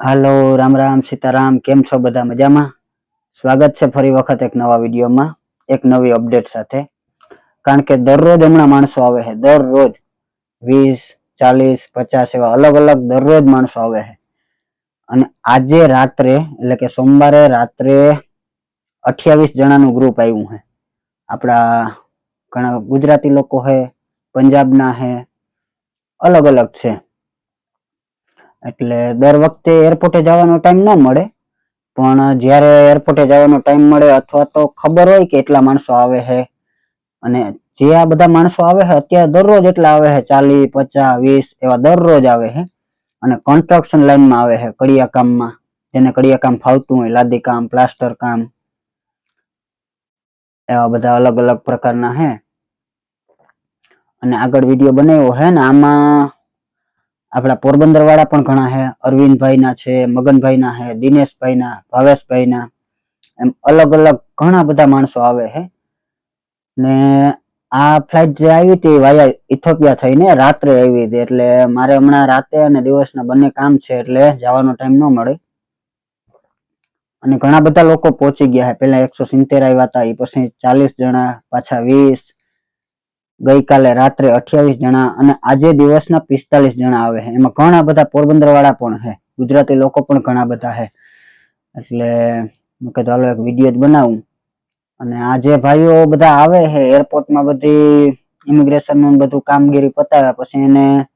હાલો, રામ રામ, સીતારામ, કેમ છો બધા મજામાં? સ્વાગત છે ફરી વખત એક નવા વિડીયોમાં, એક નવી અપડેટ સાથે. કારણ કે દરરોજ હમણાં માણસો આવે છે, દરરોજ વીસ, ચાલીસ, પચાસ એવા અલગ અલગ દરરોજ માણસો આવે છે. અને આજે રાત્રે, એટલે કે સોમવારે રાત્રે અઠ્યાવીસ જણાનું ગ્રુપ આવ્યું છે. આપણા ઘણા ગુજરાતી લોકો છે, પંજાબના છે, અલગ અલગ છે. એટલે દર વખતે એરપોર્ટે જવાનો ટાઈમ ન મળે. પણ જ્યારે એરપોર્ટે જવાનો ટાઈમ મળે અથવા તો ખબર હોય કે એટલા માણસો આવે છે અને જે આ બધા માણસો આવે છે અત્યારે દરરોજ એટલા આવે છે ચાલીસ, પચાસ, વીસ એવા દરરોજ આવે છે અને કન્સ્ટ્રક્શન લાઈનમાં આવે છે કડિયા કામમાં જેને કડિયા કામ ફાવતું હોય લાદી કામ પ્લાસ્ટર કામ, એવા બધા અલગ અલગ પ્રકારના છે અને આગળ વીડિયો બનાવ્યો છે ને, આમાં આપણા પોરબંદર વાળા પણ ઘણા છે. અરવિંદભાઈ ના છે મગનભાઈ ના છે દિનેશભાઈ ના ભાવેશભાઈ ના એમ અલગ અલગ ઘણા બધા માણસો આવે છે. ને આ ફ્લાઇટ જે આવી હતી વાયા ઇથોપિયા થઈને રાત્રે આવી હતી. એટલે મારે હમણાં રાતે અને દિવસના બંને કામ છે એટલે જવાનો ટાઈમ ન મળે. અને ઘણા બધા લોકો પહોંચી ગયા છે. પેલા એકસો સિત્તેર આવ્યા હતા, એ પછી ચાલીસ જણા, પાછા વીસ ગઈકાલે રાત્રે અઠ્યાવીસ જણા અને આજે દિવસના પિસ્તાલીસ જણા આવે છે. એમાં ઘણા બધા પોરબંદર વાળા પણ છે. ગુજરાતી લોકો પણ ઘણા બધા છે. એટલે મેં કીધું હાલો એક વીડિયો જ બનાવું. અને આ જે ભાઈઓ બધા આવે છે એરપોર્ટમાં બધી ઇમિગ્રેશનનું બધું કામગીરી પતાવ્યા પછી એને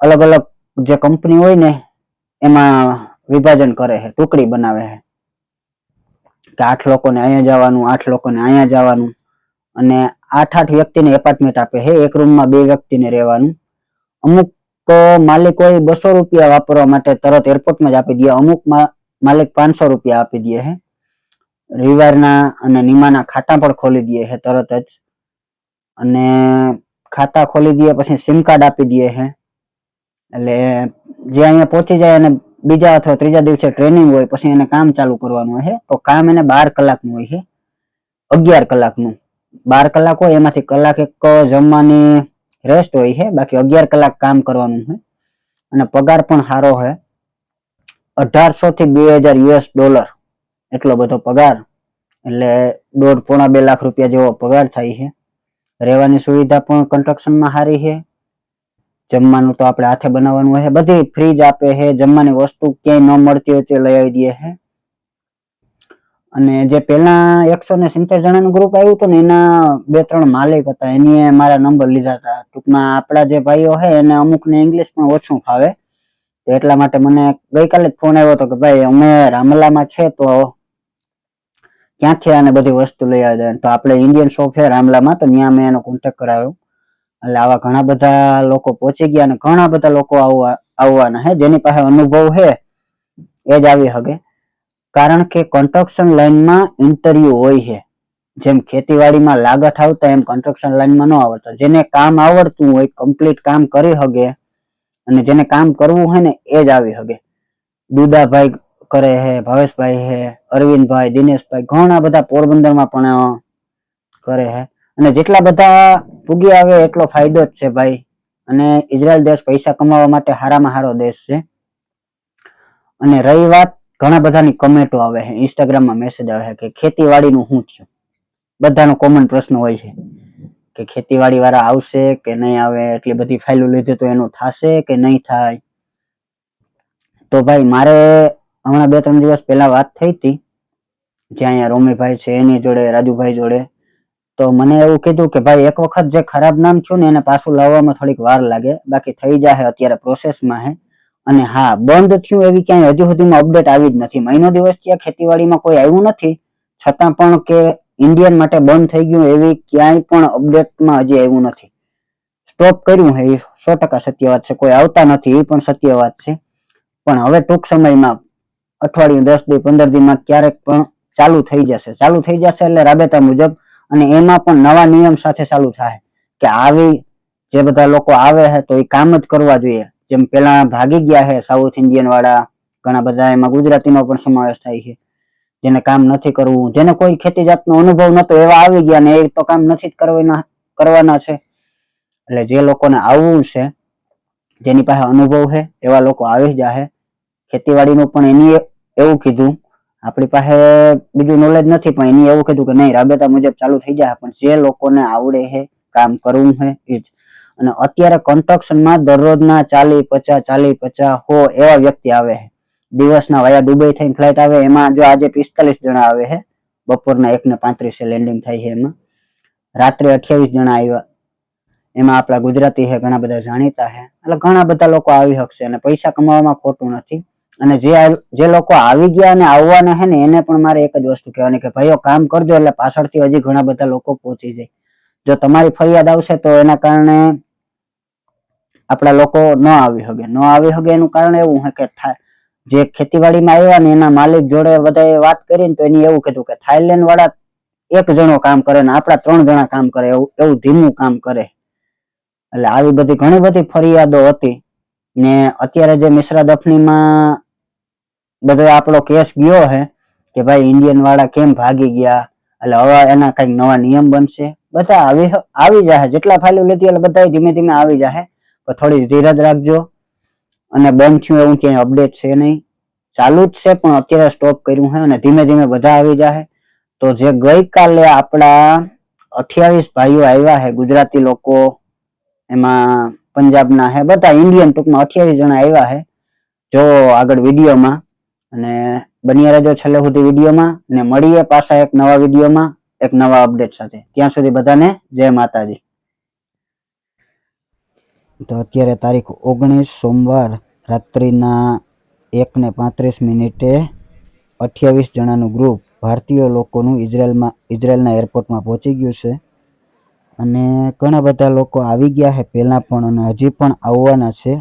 અલગ અલગ જે કંપની હોય ને, એમાં વિભાજન કરે છે, ટુકડી બનાવે છે. કે આઠ લોકોને અહીંયા જવાનું, આઠ લોકોને અહીંયા જવાનું. અને આઠ આઠ વ્યક્તિને એપાર્ટમેન્ટ આપે છે. એક રૂમમાં બે વ્યક્તિને રહેવાનું. અમુક તો માલિક બસો રૂપિયા વાપરવા માટે તરત એરપોર્ટમાં જ આપી દે. અમુક માલિક પાંચસો રૂપિયા આપી દે છે. રવિવારના અને નિમાના ખાતા પણ ખોલી દે છે તરત જ. અને ખાતા ખોલી દે પછી સિમ કાર્ડ આપી દે છે. એટલે જે અહીંયા પહોંચી જાય અને બીજા અથવા ત્રીજા દિવસે ટ્રેનિંગ હોય, પછી એને કામ ચાલુ કરવાનું હોય છે. તો કામ એને બાર કલાકનું હોય છે. અગિયાર કલાકનું. બાર કલાક હોય, એમાંથી કલાક એક જમવાની રેસ્ટ હોય છે બાકી અગિયાર કલાક કામ કરવાનું છે અને પગાર પણ સારો છે અઢારસો થી બે હજાર યુએસ ડોલર એટલો બધો પગાર. એટલે દોઢ પોણા બે લાખ રૂપિયા જેવો પગાર થાય છે રહેવાની સુવિધા પણ કન્સ્ટ્રક્શનમાં સારી છે જમવાનું તો આપણે હાથે બનાવવાનું હોય બધી ફ્રીજ આપે છે જમવાની વસ્તુ ક્યાંય ન મળતી હોય તે લઈ આવી દે છે અને જે પેલા એકસો ને સિત્તેર જણાનું ગ્રુપ આવ્યું હતું ને, એના બે ત્રણ માલિક હતા. એની મારા નંબર લીધા હતા. ટૂંકમાં આપણા જે ભાઈઓ છે, એને અમુક ને ઇંગ્લિશ પણ ઓછું ફાવે. તો એટલા માટે મને ગઈકાલે જ ફોન આવ્યો હતો કે, ભાઈ, અમે રામલામાં છે, તો ક્યાંથી આને બધી વસ્તુ લઈ આવે તો આપણે ઇન્ડિયન શોપ છે રામલામાં, તો ત્યાં મેં એનો કોન્ટેક્ટ કરાવ્યો એટલે આવા ઘણા બધા લોકો પહોંચી ગયા અને ઘણા બધા લોકો આવવા, આવવાના હે જેની પાસે અનુભવ છે, એ જ આવી શકે. કારણ કે કન્સ્ટ્રક્શન લાઈનમાં ઇન્ટરવ્યુ હોય છે. જેમ ખેતીવાડીમાં લાગત આવતા એમ કન્સ્ટ્રક્શન લાઈનમાં ન આવડતા. જેને કામ આવડતું હોય કમ્પ્લીટ કામ કરી શકે અને જેને કામ કરવું હોય ને, એ જ આવી શકે દુદાભાઈ કરે છે ભાવેશભાઈ છે અરવિંદભાઈ, દિનેશભાઈ, ઘણા બધા પોરબંદરમાં પણ કરે છે અને જેટલા બધા પૂગી આવે એટલો ફાયદો જ છે ભાઈ. અને ઇઝરાયલ દેશ પૈસા કમાવા માટે હારામાં હારો દેશ છે. અને રહી વાત ઘણા બધાની કમેન્ટો આવે છે. ઇન્સ્ટાગ્રામમાં મેસેજ આવે છે કે ખેતીવાડીનું શું થયું? બધાનો કોમન પ્રશ્ન હોય છે કે ખેતીવાડી વાળા આવશે કે નહીં આવે? એટલી બધી ફાઇલો લીધી તો એનું થશે કે નહીં થાય? તો ભાઈ, મારે હમણાં બે ત્રણ દિવસ પહેલા વાત થઈ હતી, જે અહીંયા રોમીભાઈ છે, એની જોડે, રાજુભાઈ જોડે. તો મને એવું કીધું કે ભાઈ, એક વખત જે ખરાબ નામ થયું ને એને પાછું લાવવામાં થોડીક વાર લાગે. બાકી થઈ જાય અત્યારે પ્રોસેસમાં છે અને હા, બંધ થયું એવી ક્યાંય હજુ સુધીમાં અપડેટ આવી જ નથી. મહિનો દિવસ ત્યાં ખેતીવાડીમાં કોઈ આવ્યું નથી. છતાં પણ કે ઇન્ડિયન માટે બંધ થઈ ગયું એવી ક્યાંય પણ અપડેટમાં હજી આવ્યું નથી. સ્ટોપ કર્યું છે એ સો ટકા સત્ય વાત છે. કોઈ આવતા નથી, એ પણ સત્ય વાત છે. પણ હવે ટૂંક સમયમાં, અઠવાડિયું, દસ દી, પંદર દીમાં ક્યારેક પણ ચાલુ થઈ જશે. ચાલુ થઈ જશે એટલે રાબેતા મુજબ અને એમાં પણ નવા નિયમ સાથે ચાલુ થાય. કે આવી જે બધા લોકો આવે છે તો એ કામ જ કરવા જોઈએ. જેમ પેલા ભાગી ગયા છે સાઉથ ઇન્ડિયન વાળા, ઘણા બધા એમાં ગુજરાતીનો પણ સમાવેશ થાય છે. જેને કામ નથી કરવું, જેને કોઈ ખેતી જાતનો અનુભવ નતો, એવા આવી ગયા ને એ તો કામ નથી કરવાના છે. એટલે જે લોકોને આવવું છે, જેની પાસે અનુભવ છે, એવા લોકો આવી જાય ખેતીવાડીનું પણ એની એવું કીધું. આપણી પાસે બીજું નોલેજ નથી, પણ એની એવું કીધું કે નહીં, રાબેતા મુજબ ચાલુ થઈ જાય, પણ જે લોકોને આવડે છે, કામ કરવું છે, એ જ. અને અત્યારે કન્સ્ટ્રક્શનમાં દરરોજના ચાલી પચાસ ચાલી પચાસ હો એવા વ્યક્તિ આવે છે. દિવસના વયા દુબઈ થઈને ફ્લાઇટ આવે, એમાં જો આજે પિસ્તાલીસ જણા આવે છે, બપોરના એક ને પાંત્રીસે લેન્ડિંગ થાય છે એમાં. રાત્રે અઠ્યાવીસ જણા આવ્યા. એમાં આપણા ગુજરાતી છે, ઘણા બધા જાણીતા છે. એટલે ઘણા બધા લોકો આવી શકશે અને પૈસા કમાવામાં ખોટું નથી. અને જે જે લોકો આવી ગયા અને આવવાના છે ને, એને પણ મારે એક જ વસ્તુ કહેવાની કે ભાઈઓ, કામ કરજો એટલે પાછળથી હજી ઘણા બધા લોકો પહોંચી જાય. જો તમારી ફરિયાદ આવશે તો એના કારણે આપણા લોકો ન આવી શકે ન આવી શકે એનું કારણ એવું છે કે જે ખેતીવાડીમાં આવ્યા ને એના માલિક જોડે બધા વાત કરીને તો એની એવું કીધું કે થાઈલેન્ડ વાળા એક જણો કામ કરે ને આપણા ત્રણ જણા કામ કરે, એવું એવું ધીમું કામ કરે. એટલે આવી બધી ઘણી બધી ફરિયાદો હતી ને અત્યારે જે મિશ્રા દફનીમાં બધો આપણો કેસ ગયો છે કે ભાઈ ઇન્ડિયન વાળા કેમ ભાગી ગયા, એટલે હવે એના કંઈક નવા નિયમ બનશે. બધા આવી આવી જાય જેટલા ફાઇલો લીધી એટલે બધા ધીમે ધીમે આવી જશે પણ થોડી ધીરજ રાખજો. અને બંધ થયું એવું ક્યાંય અપડેટ છે નહીં. ચાલુ જ છે, પણ અત્યારે સ્ટોપ કર્યું છે અને ધીમે ધીમે બધા આવી જાય તો જે ગઈકાલે આપણા અઠ્યાવીસ ભાઈઓ આવ્યા છે ગુજરાતી લોકો, એમાં પંજાબના છે બધા ઇન્ડિયન ટૂંકમાં અઠ્યાવીસ જણા આવ્યા છે જો આગળ વિડીયોમાં, અને બન્યા રહેજો છેલ્લે સુધી વિડીયોમાં ને મળીએ પાછા એક નવા વિડીયોમાં, એક નવા અપડેટ સાથે. ત્યાં સુધી બધાને જય માતાજી. તો અત્યારે તારીખ ઓગણીસ, સોમવાર રાત્રિના એક ને પાંત્રીસ મિનિટે અઠ્યાવીસ જણાનું ગ્રુપ ભારતીય લોકોનું ઇઝરાયલમાં, ઇઝરાયલના એરપોર્ટમાં પહોંચી ગયું છે. અને ઘણા બધા લોકો આવી ગયા છે પહેલાં પણ અને હજી પણ આવવાના છે.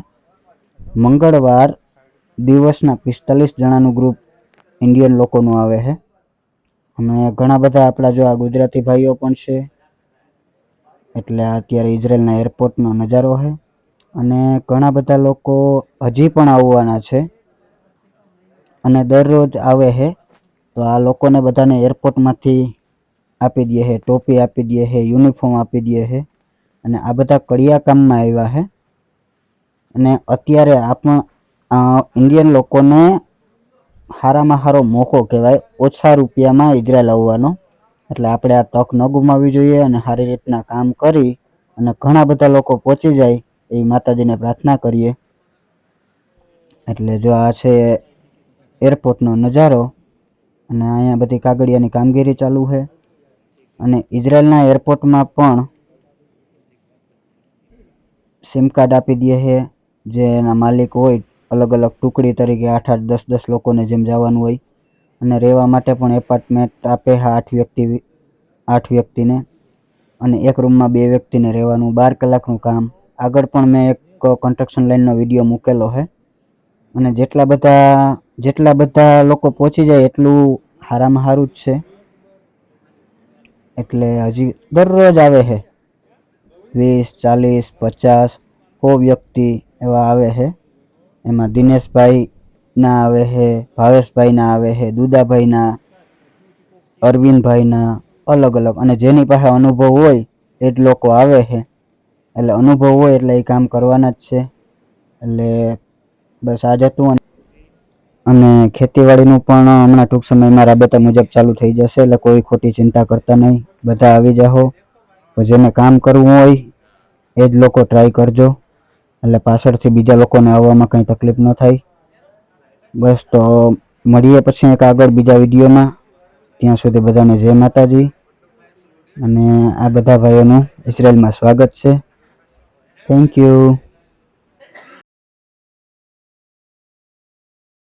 મંગળવાર દિવસના પિસ્તાલીસ જણાનું ગ્રુપ ઇન્ડિયન લોકોનું આવે છે. અને ઘણા બધા આપણા જો આ ગુજરાતી ભાઈઓ પણ છે. એટલે અત્યારે ઇઝરાયલના એરપોર્ટનો નજારો છે. અને ઘણા બધા લોકો હજી પણ આવવાના છે. અને દરરોજ આવે છે તો આ લોકોને બધાને એરપોર્ટમાંથી આપી દે છે ટોપી આપી દે છે યુનિફોર્મ આપી દે છે અને આ બધા કડિયા કામમાં આવ્યા છે અને અત્યારે આપણ ઇન્ડિયન લોકોને સારામાં સારો મોકો કહેવાય, ઓછા રૂપિયામાં ઇઝરાયલ આવવાનો. એટલે આપણે આ તક ન ગુમાવવી જોઈએ અને સારી રીતના કામ કરી અને ઘણા બધા લોકો પહોંચી જાય એવી માતાજીને પ્રાર્થના કરીએ. એટલે જો આ છે એરપોર્ટનો નજારો અને અહીંયા બધી કાગળિયાની કામગીરી ચાલુ છે. અને ઇઝરાયલના એરપોર્ટમાં પણ સિમ કાર્ડ આપી દે છે. જે એના માલિક હોય, અલગ અલગ ટુકડી તરીકે આઠ આઠ દસ દસ લોકોને જેમ જવાનું હોય. અને રહેવા માટે પણ એપાર્ટમેન્ટ આપે છે આઠ વ્યક્તિ, આઠ વ્યક્તિને. અને એક રૂમમાં બે વ્યક્તિને રહેવાનું, બાર કલાકનું કામ. આગળ પણ મેં એક કન્સ્ટ્રક્શન લાઇનનો વીડિયો મૂકેલો છે. અને જેટલા બધા જેટલા બધા લોકો પહોંચી જાય એટલું સારામાં સારું જ છે. એટલે હજી દરરોજ આવે છે. વીસ, ચાલીસ, પચાસ સો વ્યક્તિ એવા આવે છે. એમાં દિનેશભાઈ ના આવે છે ભાવેશભાઈ ના આવે છે, દુદાભાઈના, અરવિંદભાઈના અલગ અલગ. અને જેની પાસે અનુભવ હોય એ જ લોકો આવે છે. એટલે અનુભવ હોય એટલે એ કામ કરવાના જ છે. એટલે બસ આ જ હતું અને- ખેતીવાડીનું પણ હમણાં ટૂંક સમયમાં રાબેતા મુજબ ચાલુ થઈ જશે, એટલે કોઈ ખોટી ચિંતા કરતા નહીં. બધા આવી જાઓ. જેને કામ કરવું હોય, એ જ લોકો ટ્રાય કરજો. એટલે પાછળથી બીજા લોકોને આવવામાં કંઈ તકલીફ ન થાય. બસ તો મળીએ પછી એક આગળ બીજા વિડીયોમાં. ત્યાં સુધી બધાને જય માતાજી. અને આ બધા ભાઈઓનું ઇઝરાયલમાં સ્વાગત છે. Thank you.